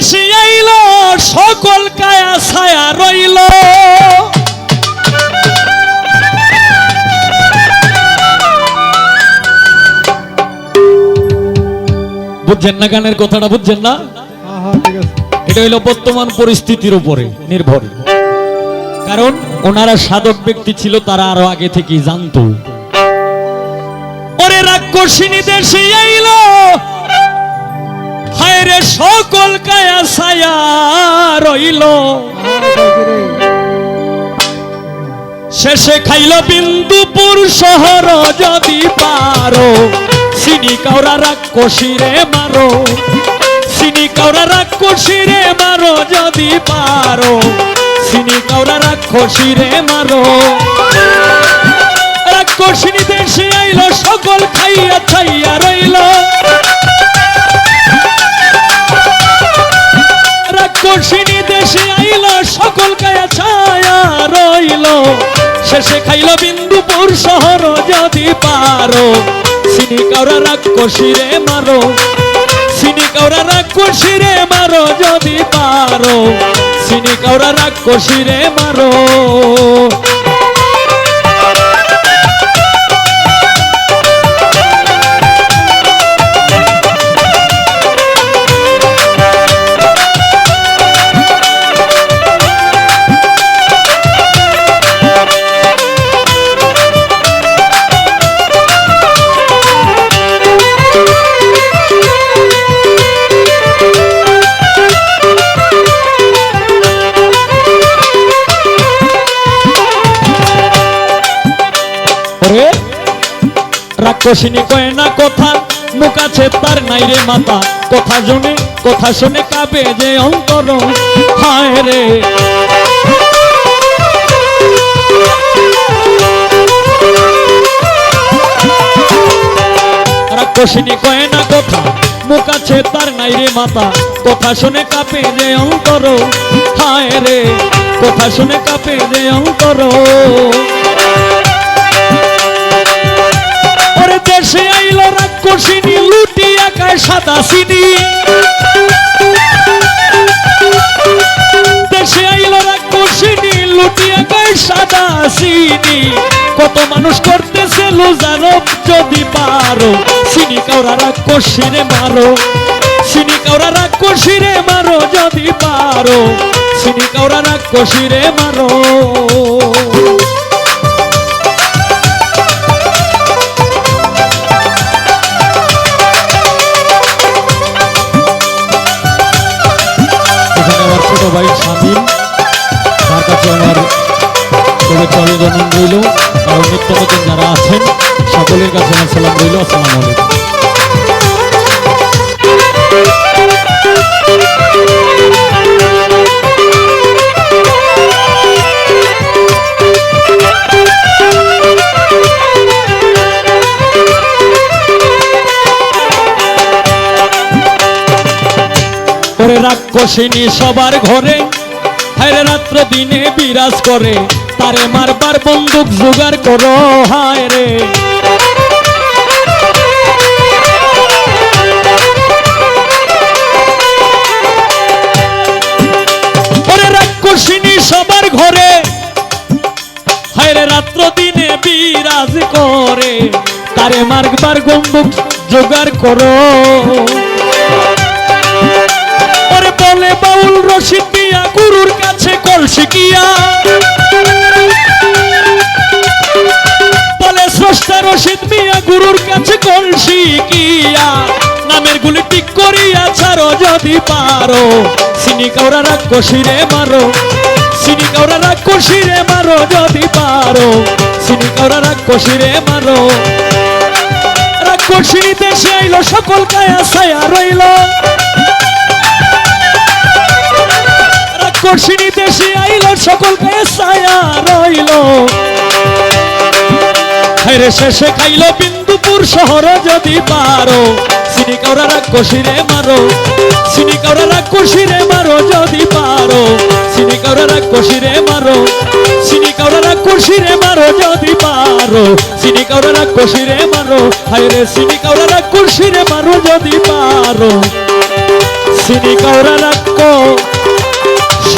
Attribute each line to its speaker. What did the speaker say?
Speaker 1: দেশে আইল সকল কায়া ছায়া রইল। বুঝছেন না গানের কথাটা বুঝছেন না? এটা হইল বর্তমান পরিস্থিতির উপরে নির্ভর। কারণ ওনারা সাধক ব্যক্তি ছিল তারা আরও আগে থেকেই জানতো। ওরে রাক্ষসিনী দেশে আইল রে সকল কায়া ছায়া রইল। শেষে খাইল বিন্দুপুর শহর যদি পারো। সিনি কাউরা রাক্ষসীরে মারো। সিনি কাউরা রাক্ষসীরে মারো যদি পারো। সিনি কাউরা রাক্ষসীরে মারো। রাক্ষসিনী দেশে আইল সকল খাইয়া ছাইয়া। শেষে খাইল বিন্দুপুর শহর যদি পারো। সিনি কাউরা রাক্ষসীরে মারো। সিনি কাউরা রাক্ষসীরে মারো যদি পারো। সিনি কাউরা রাক্ষসীরে মারো। রাক্ষসিনী কয় না কথা, মুখ আছে তার নাই রে মাতা কথা শুনে কথা শুনে কাবে যে অন্তর। হায় রে। রাক্ষসিনী কয় না কথা, মুখ আছে তার নাই রে মাতা কথা শুনে কাপে যে অন্তর। হায় রে। কথা শুনে কাপে যে অন্তর। রাক্ষসিনী লুটিয়া খায় সাদা সিনি। দেশে আইলো রাক্ষসিনী লুটিয়া খায় সাদা সিনি। কত মানুষ করতেছে লুজারব যদি পারো। সিনি কাউরা রাক্ষসিরে মারো। সিনি কাউরা রাক্ষসিরে মারো, যদি পারো। সিনি কাউরা রাক্ষসিরে মারো। কাছে আমার শুভেচ্ছা অভিনন্দন রইল, কারণ নিত্য নতুন যারা আছেন, সকলের কাছে আমার রাক্ষসিনী সবার ঘরে হায় রাত্র দিনে বিরাজ করে, তারে মারবার বন্দুক জোগাড় করো হায় রে রাক্ষসিনী সবার ঘরে হায় রাত্র দিনে বিরাজ করে, তারে মারবার বন্দুক জোগাড় করো। বলে বাউল মিয়া, গুরুর কাছে কলসি গিয়া বলে স্রষ্টা রশিদ মিয়া, গুরুর কাছে কলসি গিয়া নামের গুলি ঠিক করিয়া ছাড়ো যদি পারো। সিনি কাউরা রাক্ষসীরে মারো। সিনি কাউরা রাক্ষসীরে মারো যদি পারো। সিনি কাউরা রাক্ষসীরে মারো। রাক্ষসী দেশে আইলো, সকল কায়া ছায়া রইল। রাক্ষসিনী দেশে আইল, সকলকে ছায়া রইল। হায়রে শেষে খাইল বিন্দুপুর শহর যদি পারো, সিনি কাউরা রাক্ষসীরে মারো, সিনি কাউরা রাক্ষসীরে মারো যদি পারো, সিনি কাউরা রাক্ষসীরে মারো, সিনি কাউরা রাক্ষসীরে মারো যদি পারো, সিনি কাউরা রাক্ষসীরে মারো, হায়রে সিনি কাউরা রাক্ষসীরে মারো যদি পারো, সিনি কাউরা রাখো